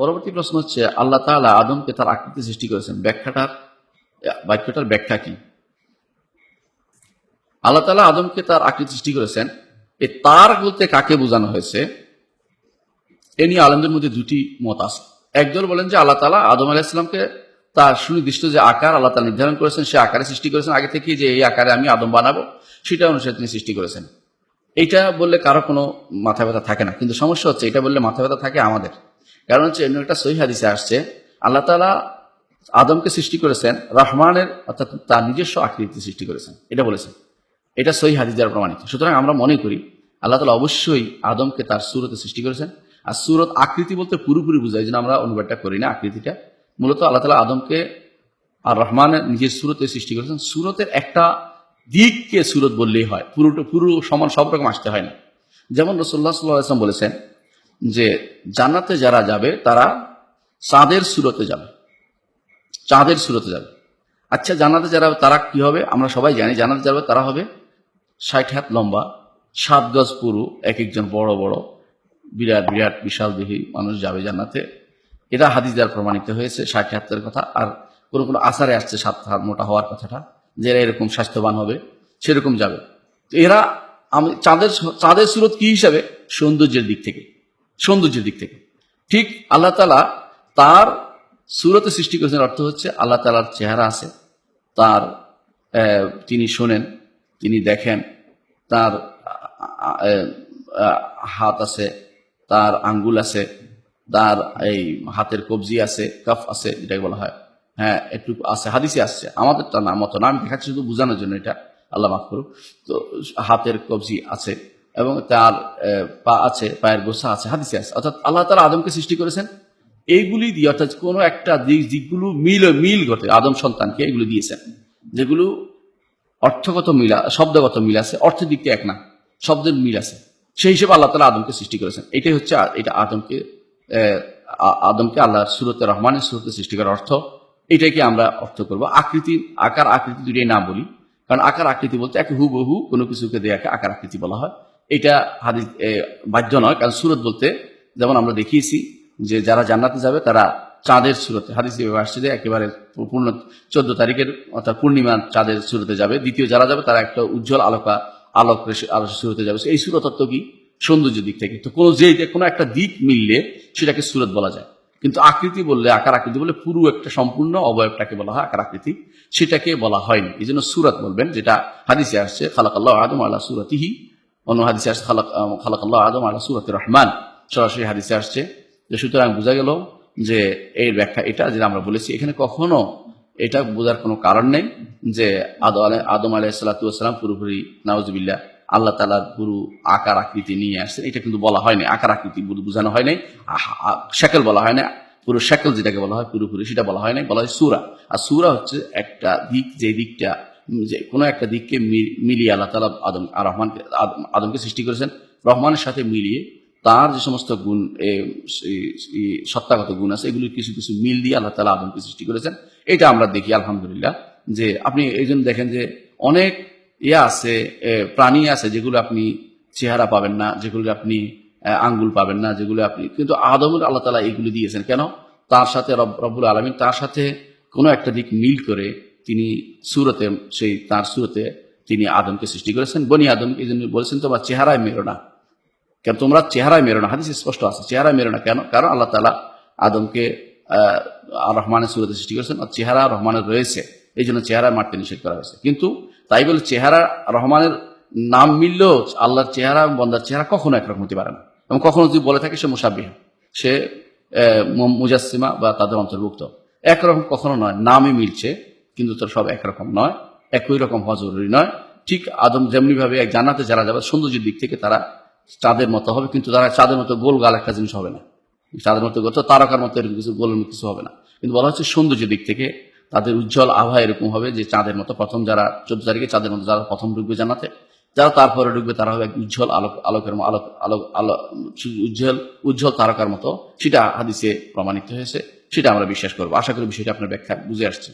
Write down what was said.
পরবর্তী প্রশ্ন হচ্ছে, আল্লাহ তাআলা আদমকে তার আকৃতি সৃষ্টি করেছেন। ব্যাখ্যাটার, বাক্যটার ব্যাখ্যা কি? আল্লাহ তাআলা আদমকে তার আকৃতি সৃষ্টি করেছেন। এ তার বলতে কাকে বোঝানো হয়েছে? এ নিয়ে আলমদের মধ্যে দুটি মত আছে। একদল বলেন যে আল্লাহ তালা আদম আলাহিসামকে তার সুনির্দিষ্ট যে আকার আল্লাহ তালা নির্ধারণ করেছেন, সে আকারে সৃষ্টি করেছেন। আগে থেকে যে এই আকারে আমি আদম বানাবো, সেটা অনুসারে তিনি সৃষ্টি করেছেন। এইটা বললে কারও কোনো মাথা ব্যথা থাকে না। কিন্তু সমস্যা হচ্ছে, এটা বললে মাথা ব্যথা থাকে আমাদের। কারণ হচ্ছে এমনি একটা সহি হাদিসে আসছে, আল্লাহ তালা আদমকে সৃষ্টি করেছেন, রহমানের অর্থাৎ তার নিজস্ব আকৃতি সৃষ্টি করেছেন। এটা বলেছেন। এটা সহি হাদিস দ্বারা প্রমাণিত। সুতরাং আমরা মনে করি, আল্লাহ তালা অবশ্যই আদমকে তার সুরতে সৃষ্টি করেছেন, আর সুরত আকৃতি বলতে পুরোপুরি বোঝায় যেন আমরা অনুবাদটা করি না আকৃতিটা। মূলত আল্লাহ তালা আদমকে আর রহমানের নিজের সুরতে সৃষ্টি করেছেন। সুরতের একটা দিককে সুরত বললেই হয়। পুরোটা, পুরো সমান সব রকম আসতে হয় না। যেমন রসুল্লাহ সাল্লাম বলেছেন যে জান্নাতে যারা যাবে, তারা চাঁদের সুরতে যাবে। চাঁদের সুরতে যাবে। আচ্ছা জান্নাতে যারা, তারা কি হবে? আমরা সবাই জানি জান্নাতে যাবে, তারা হবে ষাট হাত লম্বা, সাত গজ পুরু, এক একজন বড় বড়, বিরাট বিরাট, বিশাল দেহী মানুষ যাবে জান্নাতে। এটা হাদিস দ্বারা প্রমাণিত হয়েছে, ষাট হাতের কথা। আর কোনো কোনো আসারে আসছে, সাত হাত মোটা হওয়ার কথাটা, যে এরা এরকম স্বাস্থ্যবান হবে, সেরকম যাবে। এরা, আমি চাঁদের চাঁদের সুরত কি হিসাবে? সৌন্দর্যের দিক থেকে। সৌন্দর্যের দিক থেকে। ঠিক আল্লাহ তালা তার সুরতে সৃষ্টি করেছেন, অর্থ হচ্ছে আল্লাহ তালার চেহারা আছে। তার তিনি শোনেন, তিনি দেখেন, তার হাত আছে, তার আঙ্গুল আছে, তার এই হাতের কবজি আছে, কাফ আছে, যেটাকে বলা হয়। হ্যাঁ একটু আছে, হাদিসে আসছে। আমাদের তো না মতো না, আমি দেখাচ্ছি শুধু বোঝানোর জন্য এটা। আল্লাহ মাফ করুক। তো হাতের কবজি আছে এবং তার পা আছে, পায়ের গোসা আছে, হাদিসে আছে। অর্থাৎ আল্লাহ তালা আদমকে সৃষ্টি করেছেন। এইগুলি দিয়ে, অর্থাৎ কোনো একটা দিক, দিকগুলো মিল মিল ঘটে। আদম সন্তানকে এগুলো দিয়েছেন। যেগুলো অর্থগত মিল, শব্দগত মিল আছে, অর্থের দিক এক না, শব্দের মিল আছে। সেই হিসেবে আল্লাহ তালা আদমকে সৃষ্টি করেছেন। এটাই হচ্ছে, এটা আদমকে আদমকে আল্লাহ সুরতে, রহমানের সুরতে সৃষ্টি করার অর্থ। এটাকে আমরা অর্থ করব। আকৃতি আকার আকৃতি দুটোই না বলি। কারণ আকার আকৃতি বলতে একে হু বহু কোনো কিছুকে দেয়াকে আকার আকৃতি বলা হয়। এটা হাদিস এ, বাহ্য নয় কারণ সুরত বলতে যেমন আমরা দেখিয়েছি যে যারা জান্নাতে যাবে তারা চাঁদের সুরতে হাদিস আসছে যে একেবারে পূর্ণ চোদ্দ তারিখের অর্থাৎ পূর্ণিমা চাঁদের সুরতে যাবে। দ্বিতীয় যারা যাবে তারা একটা উজ্জ্বল আলোকা আলোক রেশে- আলো সুরতে যাবে। এই সুরত তত্ত্ব কি? সৌন্দর্যের দিক থেকে। তো কোনো যে কোনো একটা দিক মিললে সেটাকে সুরত বলা যায়। কিন্তু আকৃতি বললে আকার আকৃতি বলে পুরো একটা সম্পূর্ণ অবয়বটাকে বলা হয় আকার আকৃতি। সেটাকে বলা হয়নি। এই জন্য সুরত বলবেন যেটা হাদিসে আসছে খালাক আল্লাহ আদম আল্লাহ সুরাতিহি। অন্য হাদিসে আসছে, খালাক আল্লাহ আদম আল্লাহ সুরাত রহমান। সরাসরি হাদিসে আসছে যে, সুতরাং বোঝা গেল যে, এর ব্যাখ্যা এটা যেটা আমরা বলেছি, এখানে কখনো এটা বোঝার কোনো কারণ নেই যে, আদম আলাই সাল্লাতাম পুরোপুরি নাউজবিল্লা আল্লাহ তালার পুরো আকার আকৃতি নিয়ে আসছেন। এটা কিন্তু বলা হয়নি, আকার আকৃতি বোঝানো হয় নাই শেকেল বলা হয় না পুরো শেকেল যেটাকে বলা হয় পুরোপুরি সেটা বলা হয় নাই বলা হয় সুরা। আর সুরা হচ্ছে একটা দিক যে দিকটা যে কোনো একটা দিককে মিলিয়ে আল্লাহ তালা আদম রহমানকে আদম- আদমকে সৃষ্টি করেছেন। রহমানের সাথে মিলিয়ে তার যে সমস্ত গুণ সত্তাগত গুণ আছে এগুলির কিছু কিছু মিল দিয়ে আল্লাহ তালা আদমকে সৃষ্টি করেছেন। এটা আমরা দেখি, আলহামদুলিল্লাহ, যে আপনি এই জন্য দেখেন যে অনেক ইয়ে আছে প্রাণী আছে যেগুলো আপনি চেহারা পাবেন না, যেগুলো আপনি আঙ্গুল পাবেন না, যেগুলো আপনি, কিন্তু আদমের আল্লাহ তালা এইগুলো দিয়েছেন। কেন? তার সাথে রব, রব্বুল আলমিন তার সাথে কোনো একটা দিক মিল করে তিনি সুরতে, সেই তার সুরতে তিনি আদমকে সৃষ্টি করেছেন। বনি আদম এই জন্য বলেছেন, তোমার চেহারায় মেরো না। কেন? তোমরা চেহারায় মেরো না। হাদিস স্পষ্ট আছে, চেহারায় মেরো না। কেন? কারণ আল্লাহ তালা আদমকে রহমানের সুরতে সৃষ্টি করেছেন, আর চেহারা রহমানের রয়েছে। এই জন্য চেহারা মারতে নিষেধ করা হয়েছে। কিন্তু তাই বলে চেহারা রহমানের নাম মিললেও আল্লাহর চেহারা, বন্দার চেহারা কখনো একরকম হতে পারে না। এবং কখনো যদি বলে থাকে, সে মুসাবিহ সে মুজাসিমা বা তাদের অন্তর্ভুক্ত। একরকম কখনো নয়, নামই মিলছে। কিন্তু তোর সব একরকম নয়, একই রকম হওয়া জরুরি নয়। ঠিক আদম যেমনি ভাবে এক জানাতে যারা যাবে, সৌন্দর্যের দিক থেকে তারা চাঁদের মতো হবে, কিন্তু তারা চাঁদের মতো গোল গাল একটা জিনিস হবে না। চাঁদের মতো গত তারকার মতো এরকম কিছু, গোলের মতো কিছু হবে না। কিন্তু বলা হচ্ছে সৌন্দর্যের দিক থেকে তাদের উজ্জ্বল আভা এরকম হবে যে চাঁদের মতো প্রথম যারা, চোদ্দ তারিখে চাঁদের মতো যারা প্রথম ঢুকবে জানাতে যারা তারপরে ঢুকবে তারা হবে উজ্জ্বল আলোক, আলোকের আলোক আলোক, আলো, উজ্জ্বল উজ্জ্বল তারকার মতো। সেটা হাদিসে প্রমাণিত হয়েছে, সেটা আমরা বিশ্বাস করব। আশা করি বিষয়টা আপনার ব্যাখ্যা বুঝে আসছে।